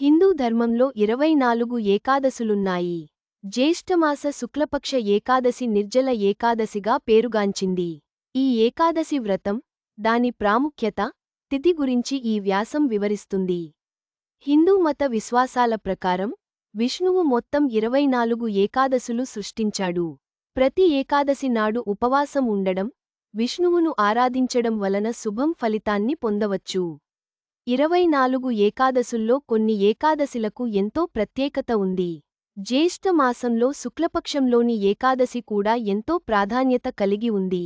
హిందూ ధర్మంలో ఇరవై నాలుగు ఏకాదశులున్నాయి. జ్యేష్ఠమాస శుక్లపక్ష ఏకాదశి నిర్జల ఏకాదశిగా పేరుగాంచింది. ఈ ఏకాదశి వ్రతం దాని ప్రాముఖ్యత తిథి గురించి ఈ వ్యాసం వివరిస్తుంది. హిందూ మత విశ్వాసాల ప్రకారం విష్ణువు మొత్తం ఇరవై నాలుగు ఏకాదశులు సృష్టించాడు. ప్రతి ఏకాదశి నాడు ఉపవాసం ఉండడం విష్ణువును ఆరాధించడం వలన శుభం ఫలితాన్ని పొందవచ్చు. ఇరవై నాలుగు ఏకాదశుల్లో కొన్ని ఏకాదశిలకు ఎంతో ప్రత్యేకత ఉంది. జ్యేష్ఠమాసంలో శుక్లపక్షంలోని ఏకాదశి కూడా ఎంతో ప్రాధాన్యత కలిగి ఉంది.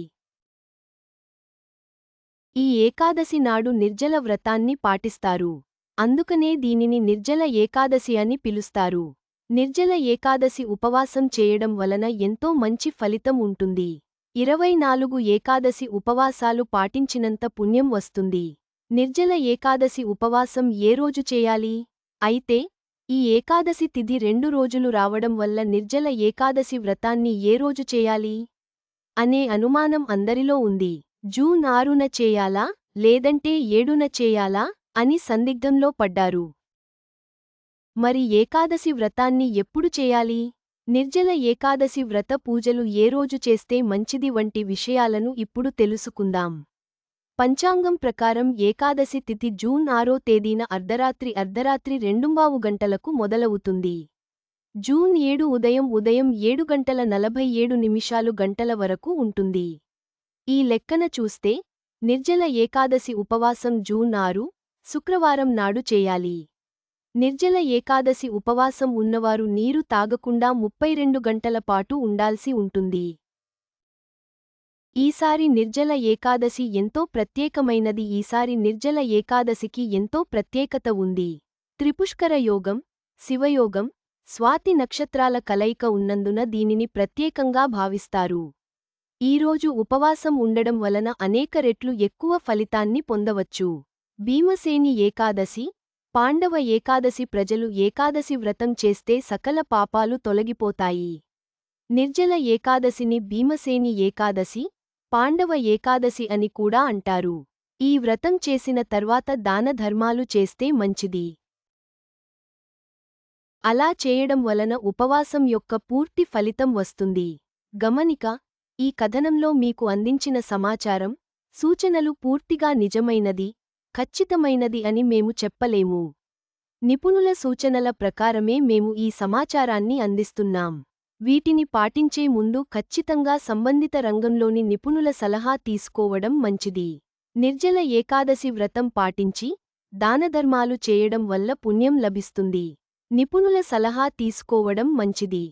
ఈ ఏకాదశి నాడు నిర్జల వ్రతాన్ని పాటిస్తారు. అందుకనే దీనిని నిర్జల ఏకాదశి అని పిలుస్తారు. నిర్జల ఏకాదశి ఉపవాసం చేయడం వలన ఎంతో మంచి ఫలితం ఉంటుంది. ఇరవై నాలుగు ఏకాదశి ఉపవాసాలు పాటించినంత పుణ్యం వస్తుంది. నిర్జల ఏకాదశి ఉపవాసం ఏ రోజు చేయాలి? అయితే ఈ ఏకాదశి తిథి రెండు రోజులు రావడం వల్ల నిర్జల ఏకాదశి వ్రతాన్ని ఏ రోజు చేయాలి? అనే అనుమానం అందరిలో ఉంది. జూన్ ఆరున చేయాలా? లేదంటే ఏడున చేయాలా? అని సందిగ్ధంలో పడ్డారు. మరి ఏకాదశి వ్రతాన్ని ఎప్పుడు చేయాలి? నిర్జల ఏకాదశి వ్రత పూజలు ఏ రోజు చేస్తే మంచిది వంటి విషయాలను ఇప్పుడు తెలుసుకుందాం. పంచాంగం ప్రకారం ఏకాదశి తిథి జూన్ ఆరో తేదీన అర్ధరాత్రి అర్ధరాత్రి రెండుంబావు గంటలకు మొదలవుతుంది. జూన్ ఏడు ఉదయం ఉదయం ఏడు గంటల నలభై ఏడు నిమిషాలు గంటల వరకు ఉంటుంది. ఈ లెక్కన చూస్తే నిర్జల ఏకాదశి ఉపవాసం జూన్ ఆరు శుక్రవారం నాడు చేయాలి. నిర్జల ఏకాదశి ఉపవాసం ఉన్నవారు నీరు తాగకుండా ముప్పై రెండు గంటల పాటు ఉండాల్సి ఉంటుంది. ఈసారి నిర్జల ఏకాదశి ఎంతో ప్రత్యేకమైనది. ఈసారి నిర్జల ఏకాదశికి ఎంతో ప్రత్యేకత ఉంది. త్రిపుష్కర యోగం శివయోగం స్వాతి నక్షత్రాల కలయిక ఉన్నందున దీనిని ప్రత్యేకంగా భావిస్తారు. ఈరోజు ఉపవాసం ఉండడం వలన అనేక రెట్లు ఎక్కువ ఫలితాన్ని పొందవచ్చు. భీమసేని ఏకాదశి పాండవ ఏకాదశి ప్రజలు ఏకాదశి వ్రతం చేస్తే సకల పాపాలు తొలగిపోతాయి. నిర్జల ఏకాదశిని భీమసేని ఏకాదశి పాండవ ఏకాదశి అని కూడా అంటారు. ఈ వ్రతం చేసిన తర్వాత దాన ధర్మాలు చేస్తే మంచిది. అలా చేయడం వలన ఉపవాసం యొక్క పూర్తి ఫలితం వస్తుంది. గమనిక ఈ కథనంలో మీకు అందించిన సమాచారం సూచనలు పూర్తిగా నిజమైనది ఖచ్చితమైనది అని మేము చెప్పలేము. నిపుణుల సూచనల ప్రకారమే మేము ఈ సమాచారాన్ని అందిస్తున్నాం. వీటిని పాటించే ముందు ఖచ్చితంగా సంబంధిత రంగంలోని నిపుణుల సలహా తీసుకోవడం మంచిది. నిర్జల ఏకాదశి వ్రతం పాటించి దానధర్మాలు చేయడం వల్ల పుణ్యం లభిస్తుంది. నిపుణుల సలహా తీసుకోవడం మంచిది.